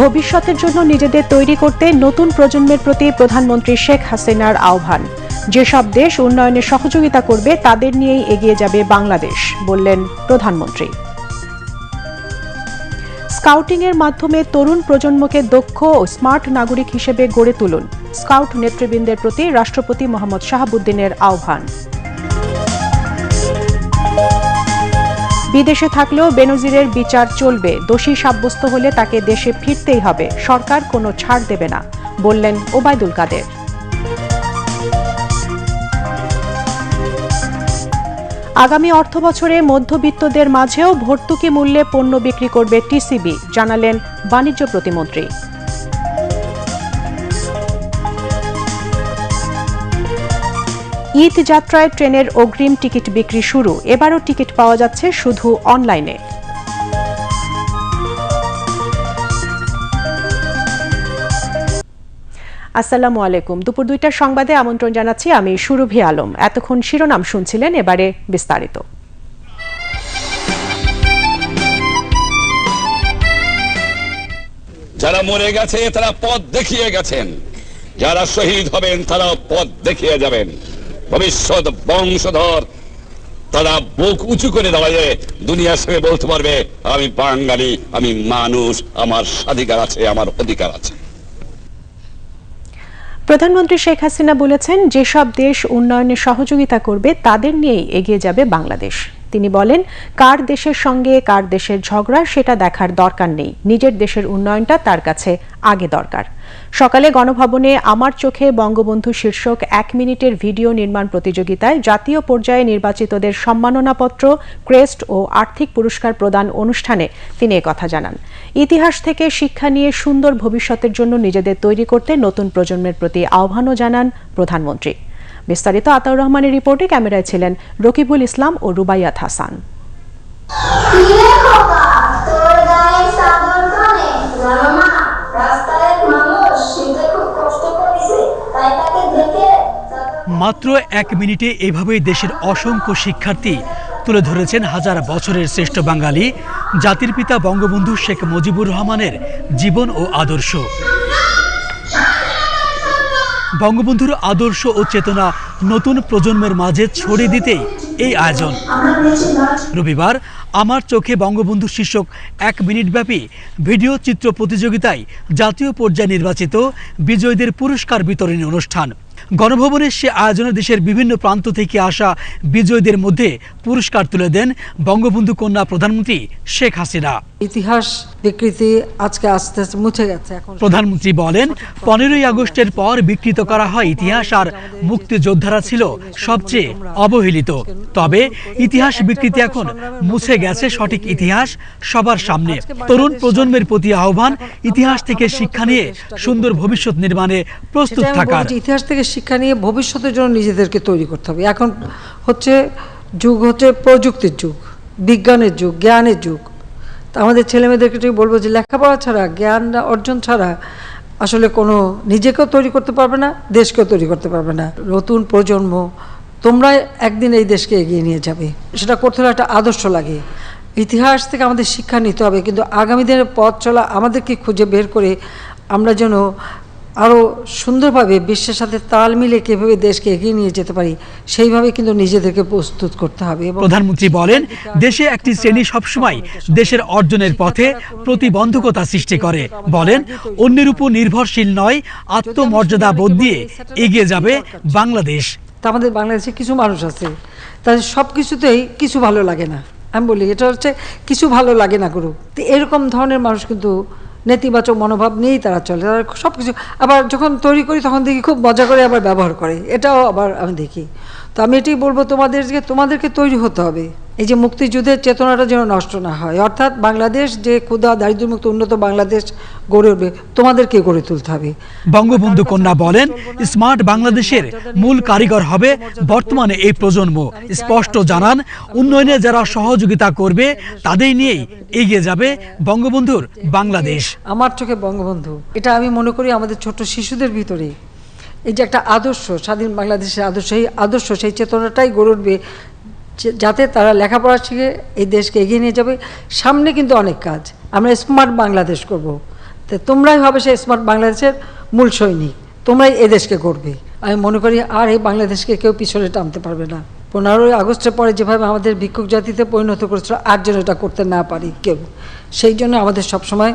ভবিষ্যতের জন্য নিজেদের তৈরি করতে নতুন প্রজন্মের প্রতি প্রধানমন্ত্রী শেখ হাসিনার আহ্বান। যেসব দেশ উন্নয়নে সহযোগিতা করবে, তাদের নিয়েই এগিয়ে যাবে বাংলাদেশ, বললেন প্রধানমন্ত্রী। স্কাউটিং এর মাধ্যমে তরুণ প্রজন্মকে দক্ষ ও স্মার্ট নাগরিক হিসেবে গড়ে তুলুন। স্কাউট নেতৃবৃন্দের প্রতি রাষ্ট্রপতি মোহাম্মদ শাহাবুদ্দিনের আহ্বান। বিদেশে থাকলেও বেনজিরের বিচার চলবে। দোষী সাব্যস্ত হলে তাকে দেশে ফিরতেই হবে। সরকার কোনো ছাড় দেবে না, বললেন ওবায়দুল কাদের। আগামী অর্থ বছরে মধ্যবিত্তদের মাঝেও ভর্তুকি মূল্যে পণ্য বিক্রি করবে টিসিবি, জানালেন বাণিজ্য প্রতিমন্ত্রী। ঈদ যাত্রায় ট্রেনের অগ্রিম টিকিট বিক্রি শুরু। এবারও টিকিট পাওয়া যাচ্ছে শুধু অনলাইনে। আসসালামু আলাইকুম। দুপুর দুইটার সংবাদে আমন্ত্রণ জানাচ্ছি আমি সুরভি আলম। এতক্ষণ শিরোনাম শুনছিলেন, এবারে বিস্তারিত। যারা মরে গেছে, তারা পথ দেখিয়ে গেছেন। যারা শহীদ হবেন তারা পথ দেখিয়ে যাবেন। ভবিষ্যৎ বংশধর। তারা বুক উঁচু করে দাঁড়ায় দুনিয়ার সঙ্গে বলতে পারবে, আমি বাঙালি, আমি মানুষ, আমার স্বাধিকার আছে, আমার অধিকার আছে। প্রধানমন্ত্রী শেখ হাসিনা বলেছেন, যেসব দেশ উন্নয়নে সহযোগিতা করবে, তাদের নিয়েই এগিয়ে যাবে বাংলাদেশ। তিনি বলেন, কার দেশের সঙ্গে কার দেশের ঝগড়া সেটা দেখার দরকার নেই। নিজের দেশের উন্নয়নটা তার কাছে আগে দরকার। সকালে গণভবনে আমার চোখে বঙ্গবন্ধু শীর্ষক এক মিনিটের ভিডিও নির্মাণ প্রতিযোগিতায় জাতীয় পর্যায়ে নির্বাচিতদের সম্মাননাপত্র, ক্রেস্ট ও আর্থিক পুরস্কার প্রদান অনুষ্ঠানে তিনি কথা জানান। ইতিহাস থেকে শিক্ষা নিয়ে সুন্দর ভবিষ্যতের জন্য নিজেদের তৈরি করতে নতুন প্রজন্মের প্রতি আহ্বানও জানান প্রধানমন্ত্রী। বিস্তারিত আতাউর রহমানের রিপোর্টে ক্যামেরায় ছিলেন রকিবুল ইসলাম ও রুবাইয়াত হাসান। মাত্র এক মিনিটে এভাবেই দেশের অসংখ্য শিক্ষার্থী তুলে ধরেছেন হাজার বছরের শ্রেষ্ঠ বাঙালি। জাতির পিতা বঙ্গবন্ধু শেখ মুজিবুর রহমানের জীবন ও আদর্শ। বঙ্গবন্ধুর আদর্শ ও চেতনা নতুন প্রজন্মের মাঝে ছড়িয়ে দিতেই এই আয়োজন। রবিবার আমার চোখে বঙ্গবন্ধু শীর্ষক এক মিনিটব্যাপী ভিডিও চিত্র প্রতিযোগিতায় জাতীয় পর্যায়ে নির্বাচিত বিজয়ীদের পুরস্কার বিতরণী অনুষ্ঠান। গণভবনের সে আয়োজনে দেশের বিভিন্ন প্রান্ত থেকে আসা বিজয়ীদের মধ্যে পুরস্কার তুলে দেন বঙ্গবন্ধু কন্যা প্রধানমন্ত্রী শেখ হাসিনা। ইতিহাস বিকৃতি আজকে আস্তে আস্তে মুছে গেছে এখন। প্রধানমন্ত্রী বলেন পনেরোই আগস্টের পর বিকৃত করা হয় ইতিহাস আর মুক্তিযোদ্ধারা ছিল সবচেয়ে অবহেলিত। তবে ইতিহাস বিকৃতি এখন মুছে গেছে সঠিক ইতিহাস সবার সামনে। তরুণ প্রজন্মের প্রতি আহ্বান ইতিহাস থেকে শিক্ষা নিয়ে সুন্দর ভবিষ্যৎ নির্মাণে প্রস্তুত থাকার। ইতিহাস থেকে শিক্ষা নিয়ে ভবিষ্যতের জন্য নিজেদেরকে তৈরি করতে হবে। এখন হচ্ছে যুগ হচ্ছে প্রযুক্তির যুগ বিজ্ঞানের যুগ জ্ঞানের যুগ। আমাদের ছেলেমেয়েদেরকে বলব যে লেখাপড়া ছাড়া, জ্ঞান অর্জন ছাড়া আসলে কোনো নিজেকেও তৈরি করতে পারবে না, দেশকেও তৈরি করতে পারবে না। নতুন প্রজন্ম তোমরা একদিন এই দেশকে এগিয়ে নিয়ে যাবে। সেটা করতে হলে একটা আদর্শ লাগে। ইতিহাস থেকে আমাদের শিক্ষা নিতে হবে, কিন্তু আগামী দিনের পথ চলা আমাদেরকে খুঁজে বের করে আমরা যেন আরও সুন্দরভাবে বিশ্বের সাথে তাল মিলে কীভাবে দেশকে এগিয়ে নিয়ে যেতে পারি সেইভাবে কিন্তু নিজেদেরকে প্রস্তুত করতে হবে প্রধানমন্ত্রী বলেন দেশে একটি শ্রেণি সবসময় দেশের অর্জনের পথে প্রতিবন্ধকতা সৃষ্টি করে। বলেন অন্যের উপর নির্ভরশীল নয় আত্মমর্যাদা বোধ দিয়ে এগিয়ে যাবে বাংলাদেশ। তা আমাদের বাংলাদেশে কিছু মানুষ আছে তাদের সব কিছুতেই কিছু ভালো লাগে না। আমি বলি এটা হচ্ছে কিছু ভালো লাগে না গুরু। তো এরকম ধরনের মানুষ কিন্তু নেতিবাচক মনোভাব নিয়েই তারা চলে। তারা সব কিছু আবার যখন তৈরি করি তখন দেখি খুব মজা করে আবার ব্যবহার করে। এটাও আবার আমি দেখি। তো আমি এটাই বলব তোমাদেরকে তোমাদেরকে তৈরি হতে হবে। এই যে মুক্তিযুদ্ধের চেতনাটা যেন নষ্ট না হয়। অর্থাৎ বাংলাদেশ যে ক্ষুদা দারিদ্র্যমুক্ত উন্নত বাংলাদেশ গড়ে উঠবে তোমাদেরকে গড়ে তুলতে হবে। বঙ্গবন্ধু কন্যা বলেন স্মার্ট বাংলাদেশের মূল কারিগর হবে বর্তমানে এই প্রজন্ম। স্পষ্ট জানান উন্নয়নে যারা সহযোগিতা করবে তাদের নিয়েই এগিয়ে যাবে বঙ্গবন্ধুর বাংলাদেশ। আমার চোখে বঙ্গবন্ধু। এটা আমি মনে করি আমাদের ছোট শিশুদের ভিতরে এই যে একটা আদর্শ, স্বাধীন বাংলাদেশের আদর্শ, এই আদর্শ, সেই চেতনাটাই গড়ে উঠবে যাতে তারা লেখাপড়া শিখে এই দেশকে এগিয়ে নিয়ে যাবে। সামনে কিন্তু অনেক কাজ। আমরা স্মার্ট বাংলাদেশ করব। তো তোমরাই হবে সেই স্মার্ট বাংলাদেশের মূল সৈনিক। তোমরাই এদেশকে গড়বে। আমি মনে করি আর এই বাংলাদেশকে কেউ পিছনে টানতে পারবে না। পনেরোই আগস্টের পরে যেভাবে আমাদের ভিক্ষুক জাতিতে পরিণত করেছিল, আর যেন এটা করতে না পারি কেউ। সেই জন্য আমাদের সবসময়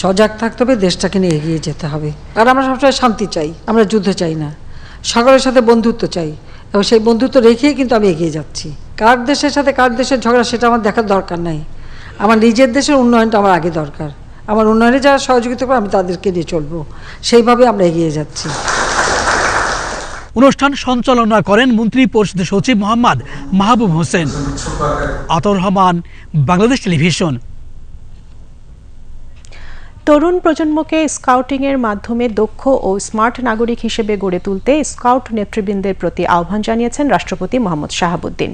সজাগ থাকতে হবে, দেশটাকে নিয়ে এগিয়ে যেতে হবে। আর আমরা সবসময় শান্তি চাই, আমরা যুদ্ধ চাই না। সকলের সাথে বন্ধুত্ব চাই, এবং সেই বন্ধুত্ব রেখেই কিন্তু আমি এগিয়ে যাচ্ছি। কার দেশের সাথে কার দেশের ঝগড়া সেটা আমার দেখার দরকার নাই। আমার নিজের দেশের উন্নয়নটা আমার আগে দরকার। আমার উন্নয়নে যারা সহযোগিতা করে আমি তাদেরকে নিয়ে চলবো। সেইভাবে আমরা এগিয়ে যাচ্ছি। অনুষ্ঠান সঞ্চালনা করেন মন্ত্রী পরিষদের সচিব মোহাম্মদ মাহবুব হোসেন। আতর রহমান বাংলাদেশ টেলিভিশন। তরুণ প্রজন্মকে স্কাউটিংয়ের মাধ্যমে দক্ষ ও স্মার্ট নাগরিক হিসেবে গড়ে তুলতে স্কাউট নেতৃবৃন্দের প্রতি আহ্বান জানিয়েছেন রাষ্ট্রপতি মোহাম্মদ শাহাবুদ্দিন।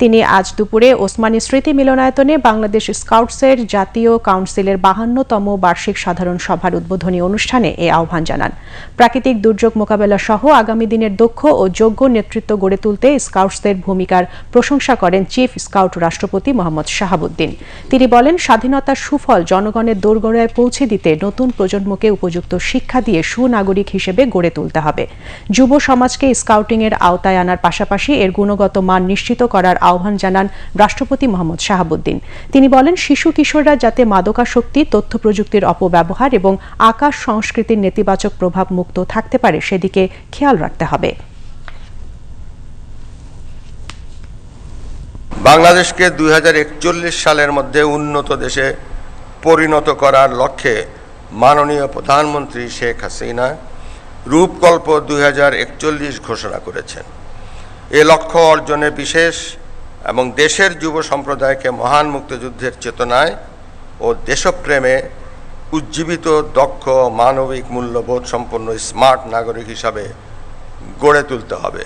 তিনি আজ দুপুরে ওসমানী স্মৃতি মিলনায়তনে বাংলাদেশ স্কাউটসের জাতীয় কাউন্সিলের বাহান্নতম বার্ষিক সাধারণ সভার উদ্বোধনী অনুষ্ঠানে এ আহ্বান জানান। প্রাকৃতিক দুর্যোগ মোকাবেলা সহ আগামী দিনের দক্ষ ও যোগ্য নেতৃত্ব গড়ে তুলতে স্কাউটসদের ভূমিকার প্রশংসা করেন চিফ স্কাউট রাষ্ট্রপতি মোহাম্মদ শাহাবুদ্দিন। তিনি বলেন, স্বাধীনতার সুফল জনগণের দোরগোড়ায় পৌঁছে দিতে নতুন প্রজন্মকে উপযুক্ত শিক্ষা দিয়ে সুনাগরিক হিসেবে গড়ে তুলতে হবে। যুব সমাজকে স্কাউটিংয়ের আওতায় আনার পাশাপাশি এর গুণগত মান নিশ্চিত করার আহ্বান জানান রাষ্ট্রপতি মোহাম্মদ শাহাবুদ্দিন। তিনি বলেন, শিশু কিশোররা যাতে মাদকাসক্তি, তথ্য প্রযুক্তির অপব্যবহার এবং আকাশ সংস্কৃতির নেতিবাচক প্রভাব মুক্ত থাকতে পারে সেদিকে খেয়াল রাখতে হবে। বাংলাদেশকে দুই সালের মধ্যে উন্নত দেশে পরিণত করার লক্ষ্যে মাননীয় প্রধানমন্ত্রী শেখ হাসিনা রূপকল্প দু হাজার একচল্লিশ ঘোষণা করেছেন। এ লক্ষ্য অর্জনে বিশেষ এবং দেশের যুব সম্প্রদায়কে মহান মুক্তিযুদ্ধের চেতনায় ও দেশপ্রেমে উজ্জীবিত, দক্ষ, মানবিক, মূল্যবোধ সম্পন্ন স্মার্ট নাগরিক হিসাবে গড়ে তুলতে হবে।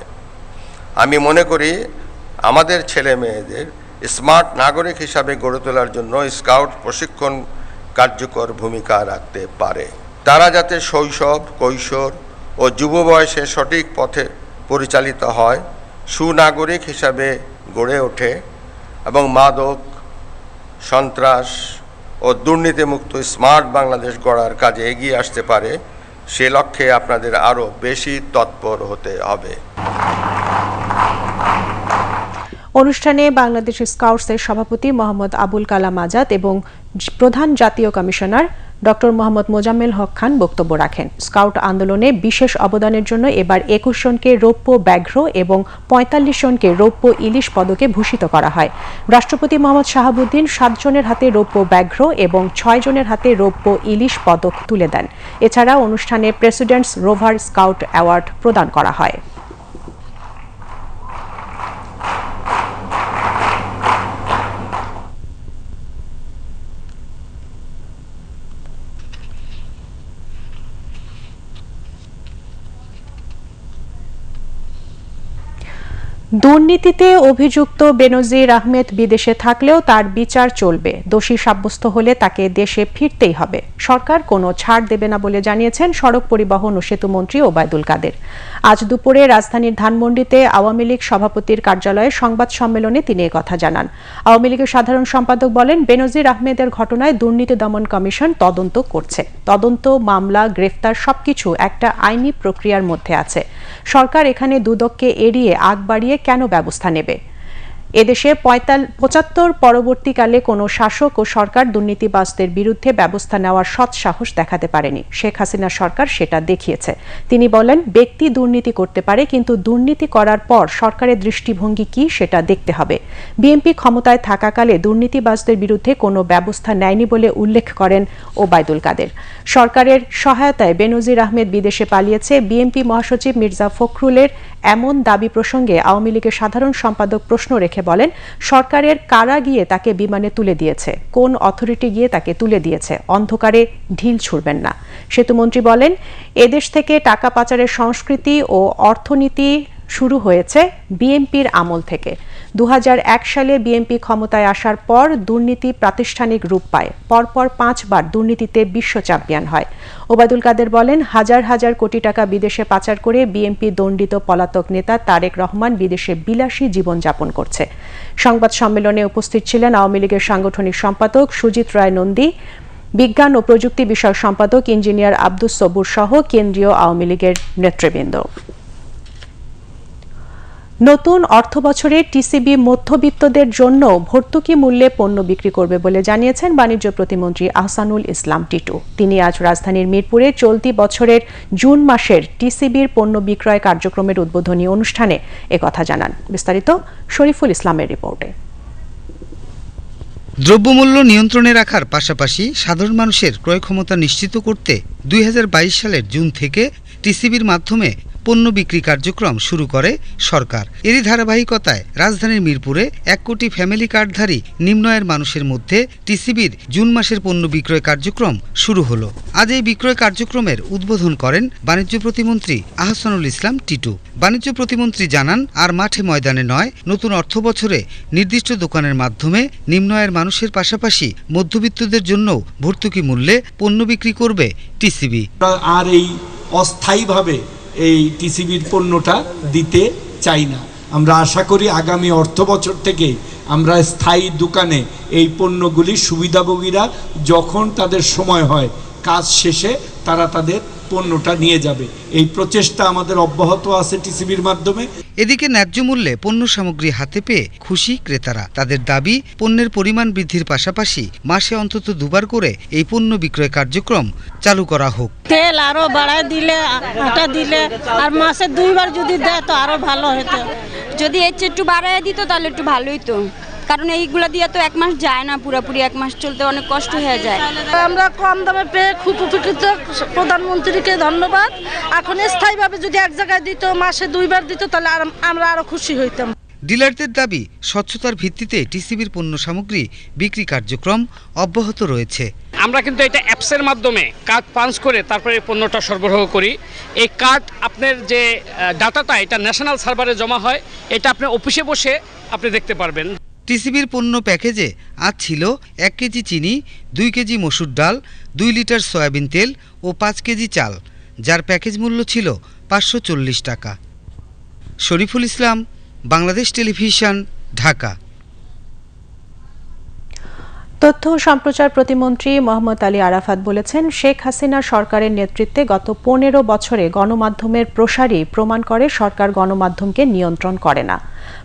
আমি মনে করি আমাদের ছেলে মেয়েদের স্মার্ট নাগরিক হিসাবে গড়ে তোলার জন্য স্কাউট প্রশিক্ষণ কার্যকর ভূমিকা রাখতে পারে। তারা যাতে শৈশব, কৈশোর ও যুব বয়সে সঠিক পথে পরিচালিত হয়, সুনাগরিক হিসাবে গড়ে ওঠে এবং মাদক, সন্ত্রাস ও দুর্নীতিমুক্ত স্মার্ট বাংলাদেশ গড়ার কাজে এগিয়ে আসতে পারে, সে লক্ষ্যে আপনাদের আরও বেশি তৎপর হতে হবে। অনুষ্ঠানে বাংলাদেশ স্কাউটসের সভাপতি মোহাম্মদ আবুল কালাম আজাদ এবং প্রধান জাতীয় কমিশনার ডক্টর মোহাম্মদ মোজাম্মেল হক খান বক্তব্য রাখেন। স্কাউট আন্দোলনে বিশেষ অবদানের জন্য এবার একুশ জনকে রৌপ্য ব্যাঘ্র এবং পঁয়তাল্লিশ জনকে রৌপ্য ইলিশ পদকে ভূষিত করা হয়। রাষ্ট্রপতি মোহাম্মদ শাহাবুদ্দিন সাতজনের হাতে রৌপ্য ব্যাঘ্র এবং ছয় জনের হাতে রৌপ্য ইলিশ পদক তুলে দেন। এছাড়া অনুষ্ঠানে প্রেসিডেন্টস রোভার স্কাউট অ্যাওয়ার্ড প্রদান করা হয়। দুর্নীতিতে অভিযুক্ত বেনজির আহমেদ বিদেশে থাকলেও তার বিচার চলবে। দোষী সাব্যস্ত হলে তাকে দেশে ফিরতেই হবে। সরকার কোনো ছাড় দেবে না বলে জানিয়েছেন সড়ক পরিবহন ও সেতু মন্ত্রী ওবায়দুল কাদের। আজ দুপুরে রাজধানীর ধানমন্ডিতে আওয়ামী লীগ সভাপতির কার্যালয়ে সংবাদ সম্মেলনে তিনি কথা জানান। আওয়ামী লীগের সাধারণ সম্পাদক বলেন, বেনজির আহমেদের ঘটনায় দুর্নীতি দমন কমিশন তদন্ত করছে। তদন্ত, মামলা, গ্রেফতার সবকিছু একটা আইনি প্রক্রিয়ার মধ্যে আছে। সরকার এখানে দুদককে এড়িয়ে আগ বাড়িয়ে কেন ব্যবস্থা নেবে। এদেশে পঁচাত্তর পরবর্তীকালে কোনো শাসক ও সরকার দুর্নীতিবাজদের বিরুদ্ধে ব্যবস্থা নেওয়ার সৎ সাহস দেখাতে পারেনি। শেখ হাসিনা সরকার সেটা দেখিয়েছে। তিনি বলেন, ব্যক্তি দুর্নীতি করতে পারে, কিন্তু দুর্নীতি করার পর সরকারের দৃষ্টিভঙ্গি কি সেটা দেখতে হবে। বিএনপি ক্ষমতায় থাকাকালে দুর্নীতিবাজদের বিরুদ্ধে কোনো ব্যবস্থা নেয়নি বলে উল্লেখ করেন ওবায়দুল কাদের। সরকারের সহায়তায় বেনজির আহমেদ বিদেশে পালিয়েছে। বিএনপি মহাসচিব মির্জা ফখরুলের এমন দাবি প্রসঙ্গে আওয়ামী লীগের সাধারণ সম্পাদক প্রশ্ন রেখে বলেন, সরকারের কারা গিয়ে তাকে বিমানে তুলে দিয়েছে? কোন অথরিটি গিয়ে তাকে তুলে দিয়েছে? অন্ধকারে ঢিল ছুড়বেন না। সেতুমন্ত্রী বলেন, এদেশ থেকে টাকা পাচারের সংস্কৃতি ও অর্থনীতি শুরু হয়েছে বিএনপির আমল থেকে। দু হাজার এক সালে বিএনপি ক্ষমতায় আসার পর দুর্নীতি প্রাতিষ্ঠানিক রূপ পায়। পরপর পাঁচবার দুর্নীতিতে বিশ্ব চ্যাম্পিয়ন হয়। ওবায়দুল কাদের বলেন, হাজার হাজার কোটি টাকা বিদেশে পাচার করে বিএনপি দণ্ডিত পলাতক নেতা তারেক রহমান বিদেশে বিলাসী জীবনযাপন করছে। সংবাদ সম্মেলনে উপস্থিত ছিলেন আওয়ামী লীগের সাংগঠনিক সম্পাদক সুজিত রায় নন্দী, বিজ্ঞান ও প্রযুক্তি বিষয়ক সম্পাদক ইঞ্জিনিয়ার আব্দুস সবুর সহ কেন্দ্রীয় আওয়ামী লীগের নেতৃবৃন্দ। নতুন অর্থ বছরে টিসিবি মধ্যবিত্তদের জন্য ভর্তুকি মূল্যে পণ্য বিক্রি করবে বলে জানিয়েছেন বাণিজ্য প্রতিমন্ত্রী আহসানুল ইসলাম টিটু। তিনি আজ রাজধানীর মিরপুরে চলতি বছরের জুন মাসের টিসিবির পণ্য বিক্রয় কার্যক্রমের উদ্বোধনী অনুষ্ঠানে একথা জানান। বিস্তারিত শরীফুল ইসলামের রিপোর্টে। দ্রব্যমূল্য নিয়ন্ত্রণে রাখার পাশাপাশি সাধারণ মানুষের ক্রয় ক্ষমতা নিশ্চিত করতে দুই হাজার বাইশ সালের জুন থেকে টিসিবির মাধ্যমে পণ্য বিক্রি কার্যক্রম শুরু করে সরকার। এরই ধারাবাহিকতায় রাজধানীর মিরপুরে এক কোটি ফ্যামিলি কার্ডধারী নিম্ন আয়ের মানুষের মধ্যে টিসিবির জুন মাসের পণ্য বিক্রয় কার্যক্রম শুরু হলো। আজ এই বিক্রয় কার্যক্রমের উদ্বোধন করেন বাণিজ্য প্রতিমন্ত্রী আহসানুল ইসলাম টিটু। বাণিজ্য প্রতিমন্ত্রী জানান, আর মাঠে ময়দানে নয়, নতুন অর্থ বছরে নির্দিষ্ট দোকানের মাধ্যমে নিম্ন আয়ের মানুষের পাশাপাশি মধ্যবিত্তদের জন্য ভর্তুকি মূল্যে পণ্য বিক্রি করবে টিসিবি। আর এই অস্থায়ীভাবে এই টিসিবির পণ্যটা দিতে চাই না। আমরা আশা করি আগামী অর্থ বছর থেকে আমরা স্থায়ী দোকানে এই পণ্যগুলি সুবিধাভোগীরা যখন তাদের সময় হয়, কাজ শেষে তারা তাদের পণ্যটা নিয়ে যাবে। এই প্রচেষ্টা আমাদের অব্যাহত আছে টিসিবির মাধ্যমে। এদিকে ন্যায্য মূল্যে পণ্য সামগ্রী হাতে পেয়ে খুশি ক্রেতারা। তাদের দাবি পণ্যের পরিমাণ বৃদ্ধির পাশাপাশি মাসে অন্তত দুবার করে এই পণ্য বিক্রয় কার্যক্রম চালু করা হোক। তেল আরও বাড়ায় দিলে আটা দিলে আর মাসে দুইবার যদি দেয় তো আরও ভালো হতো। যদি এর চেয়ে একটু বাড়ায় দিত তাহলে একটু ভালোই তো কারণ এইগুলা দিয়ে তো এক মাস যায় না পুরোপুরি এক মাস চলতে অনেক কষ্ট হয়ে যায়। আমরা কম দামে পেয়ে খুব উপকৃত প্রধানমন্ত্রীকে ধন্যবাদ। এখন স্থায়ীভাবে যদি এক জায়গায় দিত মাসে দুইবার দিত তাহলে আর- আমরা আরও খুশি হইতাম। ডিলারদের দাবি স্বচ্ছতার ভিত্তিতে টিসিবির পণ্য সামগ্রী বিক্রি কার্যক্রম অব্যাহত রয়েছে। আমরা কিন্তু এটা অ্যাপসের মাধ্যমে কার্ড পাঞ্চ করে তারপরে পণ্যটা সরবরাহ করি। এই কার্ড আপনার যে ডাটাটা এটা ন্যাশনাল সার্ভারে জমা হয় এটা আপনি অফিসে বসে আপনি দেখতে পারবেন। টিসিবির পণ্য প্যাকেজে আজ ছিল এক কেজি চিনি, দুই কেজি মসুর ডাল, দুই লিটার সয়াবিন তেল ও পাঁচ কেজি চাল, যার প্যাকেজ মূল্য ছিল পাঁচশো চল্লিশ টাকা। শরীফুল ইসলাম, বাংলাদেশ টেলিভিশন, ঢাকা। তথ্য সম্প্রচার প্রতিমন্ত্রী মোহাম্মদ আলী আরাফাত বলেছেন, শেখ হাসিনা সরকারের নেতৃত্বে গত পনেরো বছরে গণমাধ্যমের প্রসারই প্রমাণ করে সরকার গণমাধ্যমকে নিয়ন্ত্রণ করে না।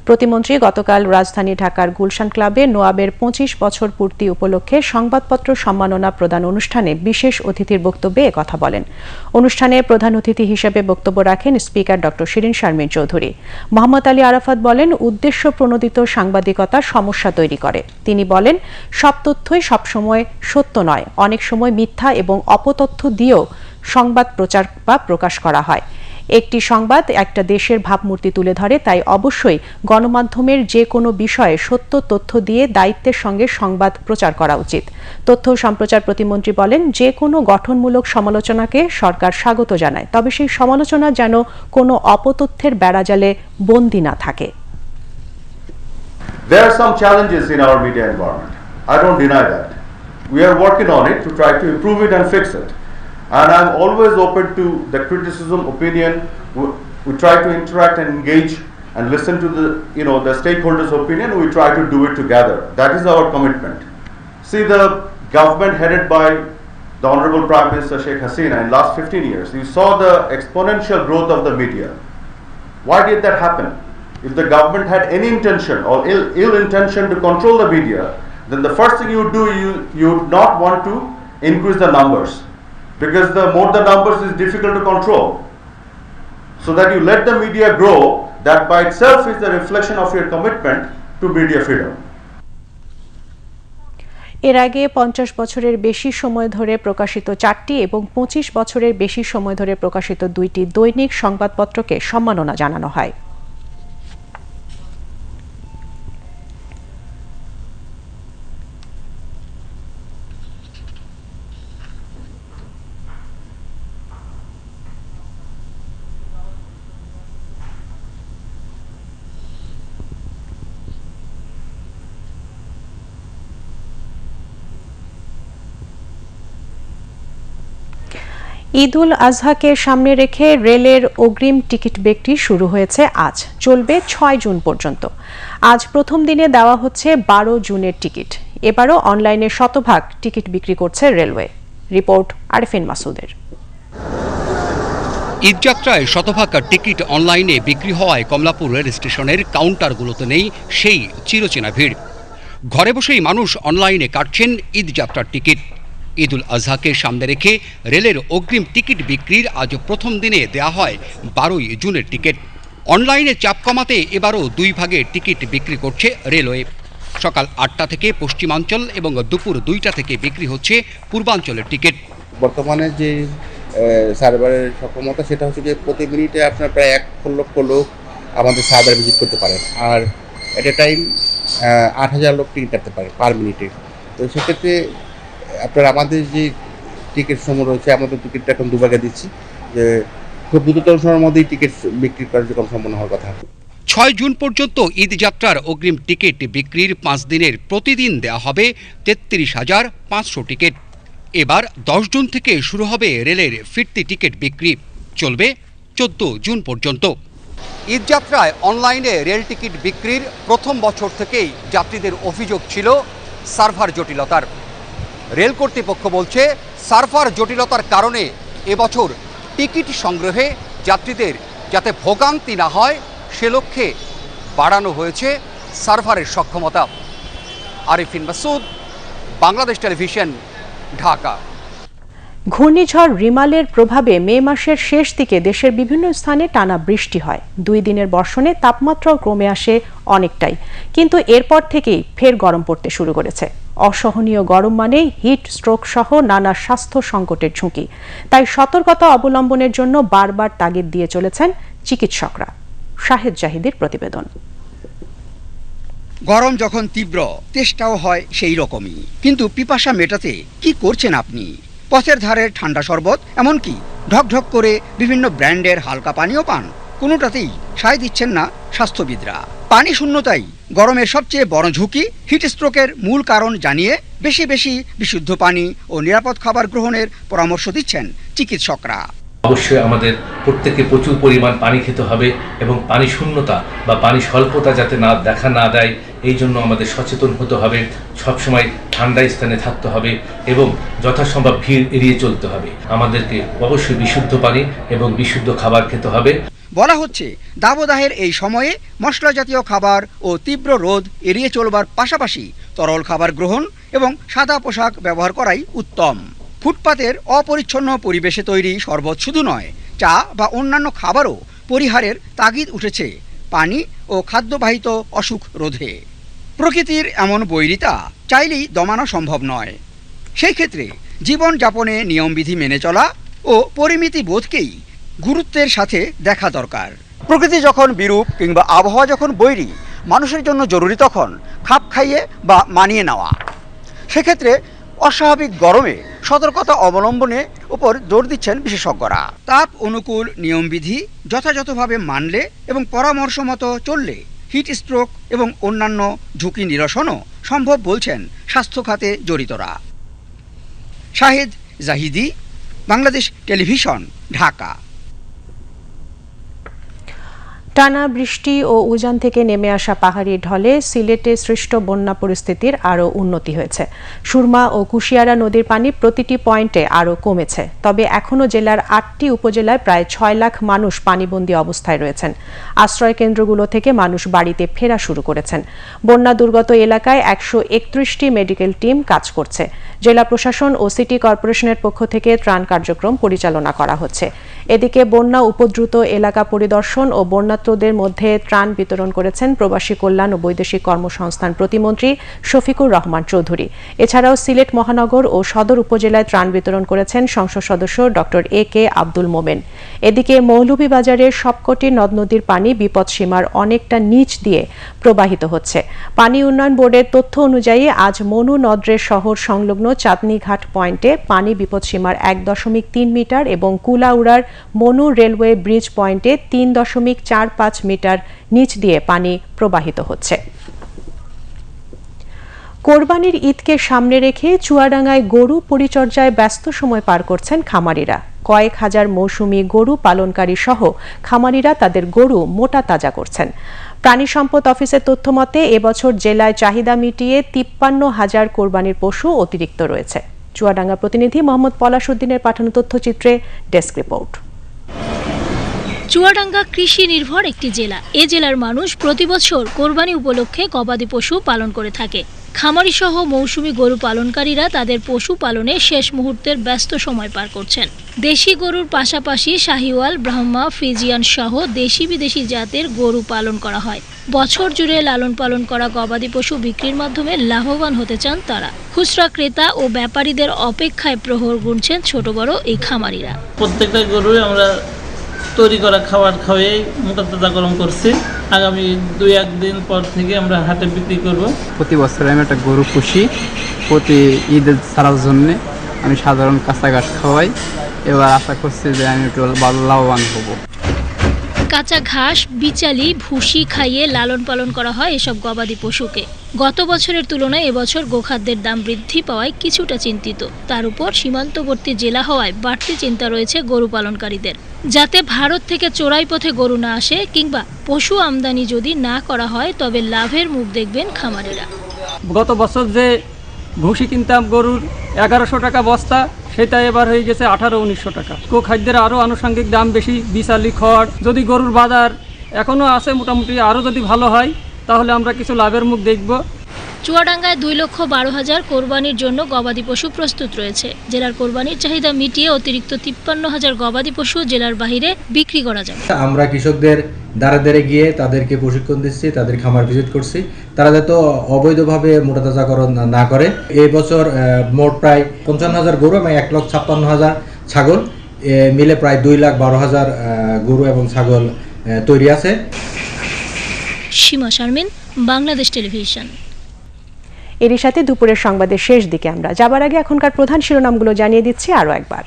প্রতিমন্ত্রী গতকাল রাজধানী ঢাকার গুলশান ক্লাবে নোয়াবের পঁচিশ বছর পূর্তি উপলক্ষে সংবাদপত্র সম্মাননা প্রদান অনুষ্ঠানে বিশেষ অতিথির বক্তব্যে একথা বলেন। অনুষ্ঠানে প্রধান অতিথি হিসেবে বক্তব্য রাখেন স্পিকার ডক্টর শিরিন শারমিন চৌধুরী। মোহাম্মদ আলী আরাফাত বলেন, উদ্দেশ্য প্রণোদিত সাংবাদিকতা সমস্যা তৈরি করে। তিনি বলেন, সব তথ্যই সবসময় সত্য নয়, অনেক সময় মিথ্যা এবং অপতথ্য দিয়েও সংবাদ প্রচার বা প্রকাশ করা হয়। একটি সংবাদ একটা দেশের ভাবমূর্তি তুলে ধরে, তাই অবশ্যই গণমাধ্যমের যে কোনো বিষয়ে সত্য তথ্য দিয়ে দায়িত্বের সঙ্গে সংবাদ প্রচার করা উচিত তথ্য সম্প্রচার প্রতিমন্ত্রী বলেন যে কোনো গঠনমূলক সমালোচনাকে সরকার স্বাগত জানায়, তবে সেই সমালোচনা যেন কোনো অপতথ্যের বেড়াজালে বন্দী না থাকে There are some challenges in our media environment. I don't deny that. We are working on it to try to improve it and fix it. And I'm always open to the criticism, opinion. We, try to interact and engage and listen to the you know the stakeholders' opinion. We try to do it together. That is our commitment. See the government headed by the Honorable Prime Minister Sheikh Hasina in last 15 years. You saw the exponential growth of the media. Why did that happen? If the government had any intention or ill, ill intention to control the media, then the first thing you would do, you, you would not want to increase the numbers. Because the more the numbers is difficult to control. So that you let the media grow, that by itself is the reflection of your commitment to media freedom. এর আগে পঞ্চাশ বছরের বেশি সময় ধরে প্রকাশিত চারটি এবং পঁচিশ বছরের বেশি সময় ধরে প্রকাশিত দুইটি দৈনিক সংবাদপত্রকে সম্মাননা জানানো হয় ঈদ উল আজহাকে সামনে রেখে রেলের অগ্রিম টিকিট বিক্রি শুরু হয়েছে আজ। চলবে ছয় জুন পর্যন্ত। আজ প্রথম দিনে দেওয়া হচ্ছে বারো জুনের টিকিট। এবারও অনলাইনে শতভাগ টিকিট বিক্রি করছে রেলওয়ে। রিপোর্ট আরিফিন মাসুদের। ঈদযাত্রায় শতভাগ টিকিট অনলাইনে বিক্রি হওয়ায় কমলাপুর রেল স্টেশনের কাউন্টারগুলোতে নেই সেই চিরচেনা ভিড়। ঘরে বসেই মানুষ অনলাইনে কাটছেন ঈদযাত্রার টিকিট। ঈদুল আজহাকে সামনে রেখে রেলের অগ্রিম টিকিট বিক্রির আজ প্রথম দিনে দেয়া হয় বারোই জুনের টিকিট। অনলাইনে চাপ কমাতে এবারও দুই ভাগে টিকিট বিক্রি করছে রেলওয়ে। সকাল আটটা থেকে পশ্চিমাঞ্চল এবং দুপুর দুইটা থেকে বিক্রি হচ্ছে পূর্বাঞ্চলের টিকিট। বর্তমানে যে সার্ভারের সক্ষমতা সেটা হচ্ছে যে প্রতি মিনিটে আপনার প্রায় এক লক্ষ লোক আমাদের সার্ভার ভিজিট করতে পারেন আর এট এ টাইম আট হাজার লোক টিকিট কাটতে পারে পার মিনিটে। তো সেক্ষেত্রে আপনার আমাদের যে টিকিট সমূহ রয়েছে আমাদের টিকিটটা এখন দুভাগে দিচ্ছি, যে খুব দ্রুততম সময়ের মধ্যেই টিকিট বিক্রি কার্যক্রম সম্পন্ন হওয়ার কথা। ছয় জুন পর্যন্ত ঈদযাত্রার অগ্রিম টিকিট বিক্রির পাঁচ দিনের প্রতিদিন দেওয়া হবে তেত্রিশ হাজার পাঁচশো টিকিট এবার দশ জুন থেকে শুরু হবে রেলের ফিরতি টিকিট বিক্রি। চলবে চোদ্দ জুন পর্যন্ত। ঈদযাত্রায় অনলাইনে রেল টিকিট বিক্রির প্রথম বছর থেকেই যাত্রীদের অভিযোগ ছিল সার্ভার জটিলতার। রেল কর্তৃপক্ষ বলছে সার্ভার জটিলতার কারণে এবছর টিকিট সংগ্রহে যাত্রীদের যাতে ভোগান্তি না হয়, সে লক্ষ্যে বাড়ানো হয়েছে সার্ভারের সক্ষমতা। আরিফিন মাসুদ বাংলাদেশ টেলিভিশন, ঢাকা। ঘূর্ণিঝড় রিমালের প্রভাবে মে মাসের শেষ দিকে দেশের বিভিন্ন স্থানে টানা বৃষ্টি হয়। দুই দিনের বর্ষণে তাপমাত্রাও কমে আসে অনেকটাই। কিন্তু এরপর থেকেই ফের গরম পড়তে শুরু করেছে। অসহনীয় গরম মানে হিট স্ট্রোক সহ নানা স্বাস্থ্য সংকটের ঝুঁকি। তাই সতর্কতা অবলম্বনের জন্য বারবার তাগিদ দিয়ে চলেছেন চিকিৎসকরা। শাহেদ জাহিদের প্রতিবেদন। গরম যখন তীব্র, তেষ্টাও হয় সেই রকমই। কিন্তু পিপাসা মেটাতে কি করছেন আপনি? পথের ধারের ঠান্ডা শরবত, এমনকি ঢকঢক করে বিভিন্ন ব্র্যান্ডের হালকা পানীয় পান। কোনোটাতেই সায় দিচ্ছেন না স্বাস্থ্যবিদরা। পানি শূন্যতাই গরমের সবচেয়ে বড় ঝুঁকি হিট স্ট্রোকের মূল কারণ জানিয়ে বেশি বেশি বিশুদ্ধ পানি ও নিরাপদ খাবার গ্রহণের পরামর্শ দিচ্ছেন চিকিৎসকরা। অবশ্যই আমাদের প্রত্যেকে প্রচুর পরিমাণ পানি খেতে হবে এবং পানি শূন্যতা বা পানি স্বল্পতা যাতে না দেখা না দেয়, এই জন্য আমাদের সচেতন হতে হবে, সবসময় ঠান্ডা স্থানে থাকতে হবে এবং যথাসম্ভব ভিড় এড়িয়ে চলতে হবে। আমাদেরকে অবশ্যই বিশুদ্ধ পানি এবং বিশুদ্ধ খাবার খেতে হবে। বলা হচ্ছে, দাবদাহের এই সময়ে মশলা জাতীয় খাবার ও তীব্র রোদ এড়িয়ে চলবার পাশাপাশি তরল খাবার গ্রহণ এবং সাদা পোশাক ব্যবহার করাই উত্তম। ফুটপাতের অপরিচ্ছন্ন পরিবেশে তৈরি শরবত শুধু নয়, চা বা অন্যান্য খাবারও পরিহারের তাগিদ উঠেছে পানি ও খাদ্যবাহিত অসুখ রোধে। প্রকৃতির এমন বৈরিতা চাইলেই দমানো সম্ভব নয়। সেই ক্ষেত্রে জীবনযাপনে নিয়মবিধি মেনে চলা ও পরিমিতি বোধকেই গুরুত্বের সাথে দেখা দরকার। প্রকৃতি যখন বিরূপ কিংবা আবহাওয়া যখন বৈরী, মানুষের জন্য জরুরি তখন খাপ খাইয়ে বা মানিয়ে নেওয়া। সেক্ষেত্রে অস্বাভাবিক গরমে সতর্কতা অবলম্বনে উপর জোর দিচ্ছেন বিশেষজ্ঞরা। তাপ অনুকূল নিয়মবিধি যথাযথভাবে মানলে এবং পরামর্শ মতো চললে হিট স্ট্রোক এবং অন্যান্য ঝুঁকি নিরসনও সম্ভব বলছেন স্বাস্থ্য খাতে জড়িতরা। শাহিদ জাহিদি, বাংলাদেশ টেলিভিশন, ঢাকা। টানা বৃষ্টি ও উজান থেকে নেমে আসা পাহাড়ি ঢলে সিলেটে সৃষ্ট বন্যা পরিস্থিতির আরও উন্নতি হয়েছে। সুরমা ও কুশিয়ারা নদীর পানি প্রতিটি পয়েন্টে আরও কমেছে, তবে এখনও জেলার আটটি উপজেলায় প্রায় ছয় লাখ মানুষ পানিবন্দী অবস্থায় রয়েছেন। আশ্রয় কেন্দ্রগুলো থেকে মানুষ বাড়িতে ফেরা শুরু করেছেন। বন্যা দুর্গত এলাকায় একশো একত্রিশটি মেডিকেল টিম কাজ করছে। জেলা প্রশাসন ও সিটি কর্পোরেশনের পক্ষ থেকে ত্রাণ কার্যক্রম পরিচালনা করা হচ্ছে। এদিকে বন্যা উপদ্রুত এলাকা পরিদর্শন ও বন্যাত্রদের মধ্যে ত্রাণ বিতরণ করেছেন প্রবাসী কল্যাণ ও বৈদেশিক কর্মসংস্থান প্রতিমন্ত্রী শফিকুর রহমান চৌধুরী। এছাড়াও সিলেট মহানগর ও সদর উপজেলায় ত্রাণ বিতরণ করেছেন সংসদ সদস্য ডক্টর এ কে আব্দুল মোমেন। এদিকে মৌলভীবাজারের সবকটি নদ নদীর পানি বিপদসীমার অনেকটা নিচ দিয়ে প্রবাহিত হচ্ছে। পানি উন্নয়ন বোর্ডের তথ্য অনুযায়ী আজ মনু নদ্রের শহর সংলগ্ন চাঁদনীঘাট পয়েন্টে পানি বিপদসীমার এক দশমিক তিন মিটার এবং কুলাউড়ার মনু রেলওয়ে ব্রিজ পয়েন্টে তিন দশমিক চার পাঁচ মিটার নিচ দিয়ে পানি প্রবাহিত হচ্ছে। কোরবানির ঈদকে সামনে রেখে চুয়াডাঙ্গায় গরু পরিচর্যায় ব্যস্ত সময় পার করছেন খামারিরা। কয়েক হাজার মৌসুমি গরু পালনকারী সহ খামারিরা তাদের গরু মোটা তাজা করছেন। প্রাণী সম্পদ অফিসের তথ্য মতে, এবছর জেলায় চাহিদা মিটিয়ে তিপ্পান্ন হাজার কোরবানির পশু অতিরিক্ত রয়েছে। চুয়াডাঙ্গা প্রতিনিধি মোহাম্মদ পলাশ উদ্দিনের পাঠানো তথ্যচিত্রে ডেস্ক রিপোর্ট। চুয়াডাঙ্গা কৃষি নির্ভর একটি জেলা। এ জেলার মানুষ প্রতি বছর কোরবানি উপলক্ষে গবাদি পশু পালন করে থাকে। খামারি সহ মৌসুমী গরু পালনকারীরা তাদের পশু পালনে শেষ মুহূর্তের ব্যস্ত সময় পার করছেন। দেশি গরুর পাশাপাশি শাহিওয়াল, ব্রাহ্মা ফ্রিজিয়ান সহ দেশি বিদেশি জাতের গরু পালন করা হয়। বছর জুড়ে লালন পালন করা গবাদি পশু বিক্রির মাধ্যমে লাভবান হতে চান তারা। খুচরা ক্রেতা ও ব্যাপারীদের অপেক্ষায় প্রহর গুনছেন ছোট বড় এই খামারিরা। প্রত্যেকটা গরুই আমরা তৈরি করা খাবার খাওয়াই মোটা গরম করছি। আগামী দুই একদিন পর থেকে আমরা হাটে বিক্রি করব। প্রতি বছর আমি একটা গরু পুষি, প্রতি ঈদের ছাড়ার জন্যে আমি সাধারণ কাঁচা ঘাস খাওয়াই। এবার আশা করছি যে আমি একটু ভালো লাভবান হব। কাঁচা ঘাস, বিচালি, ভুসি খাইয়ে লালন পালন করা হয় এসব গবাদি পশুকে। গত বছরের তুলনায় এবছর গোখাদ্যের দাম বৃদ্ধি পাওয়ায় কিছুটা চিন্তিত। তার উপর সীমান্তবর্তী জেলা হওয়ায় বাড়তি চিন্তা রয়েছে গরু পালনকারীদের। যাতে ভারত থেকে চোরাই পথে গরু না আসে কিংবা পশু আমদানি যদি না করা হয়, তবে লাভের মুখ দেখবেন খামারেরা। গত বছর যে ভুসি কিনতাম গরুর এগারোশো টাকা বস্তা সেটা এবার হয়ে গেছে আঠারো উনিশশো টাকা। কো খাদ্যের আরও আনুষঙ্গিক দাম বেশি বিচালি খড়। যদি গরুর বাজার এখনও আছে মোটামুটি আরও যদি ভালো হয়, তাহলে আমরা কিছু লাভের মুখ দেখব। চুয়াডাঙ্গায় দুই লক্ষ বারো হাজার কোরবানির জন্য গবাদি পশু প্রস্তুত রয়েছে। জেলার কোরবানির চাহিদা মিটিয়ে অতিরিক্ত তিপ্পান্ন হাজার গবাদি পশু জেলার বাইরে বিক্রি করা যাবে। আমরা কৃষকদের দ্বারা দ্বারে গিয়ে তাদেরকে প্রশিক্ষণ দিচ্ছি তাদের খামার ভিজিট করছি। তারা যাতে অবৈধভাবে মোটা তাজাকরণ না করে। এই বছর মোট প্রায় পঞ্চান্ন হাজার গরু এবং এক লক্ষ ছাপ্পান্ন হাজার ছাগল। মিলে প্রায় দুই লাখ বারো হাজার গরু এবং ছাগল তৈরি আছে। সীমা শারমিন বাংলাদেশ টেলিভিশন। এরই সাথে দুপুরের সংবাদের শেষ দিকে আমরা যাবার আগে এখনকার প্রধান শিরোনামগুলো জানিয়ে দিচ্ছি আরও একবার।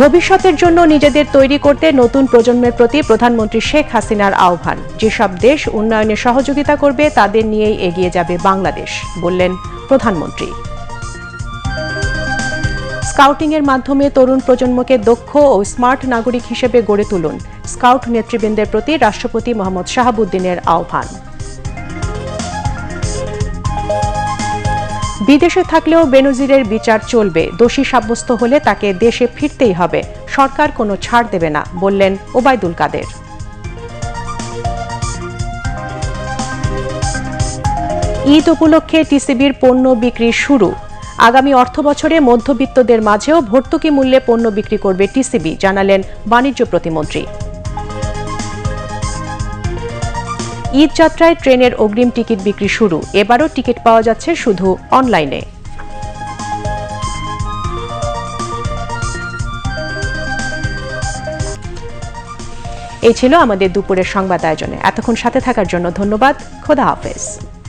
ভবিষ্যতের জন্য নিজেদের তৈরি করতে নতুন প্রজন্মের প্রতি প্রধানমন্ত্রী শেখ হাসিনার আহ্বান। যেসব দেশ উন্নয়নে সহযোগিতা করবে, তাদের নিয়েই এগিয়ে যাবে বাংলাদেশ, বললেন প্রধানমন্ত্রী। স্কাউটিং এর মাধ্যমে তরুণ প্রজন্মকে দক্ষ ও স্মার্ট নাগরিক হিসেবে গড়ে তুলুন স্কাউট নেতৃবৃন্দের প্রতি রাষ্ট্রপতি মোহাম্মদ শাহাবুদ্দিনের আহ্বান। বিদেশে থাকলেও বেনজিরের বিচার চলবে। দোষী সাব্যস্ত হলে তাকে দেশে ফিরতেই হবে। সরকার কোনো ছাড় দেবে না, বললেন ওবায়দুল কাদের। ঈদ উপলক্ষে টিসিবির পণ্য বিক্রি শুরু। আগামী অর্থ বছরে মধ্যবিত্তদের মাঝেও ভর্তুকি মূল্যে পণ্য বিক্রি করবে টিসিবি, জানালেন বাণিজ্য প্রতিমন্ত্রী। ঈদ যাত্রায় ট্রেনের অগ্রিম টিকিট বিক্রি শুরু। এবারও টিকিট পাওয়া যাচ্ছে শুধু অনলাইনে। এই ছিল আমাদের দুপুরের সংবাদ আয়োজনে। এতক্ষণ সাথে থাকার জন্য ধন্যবাদ। খোদা হাফেজ।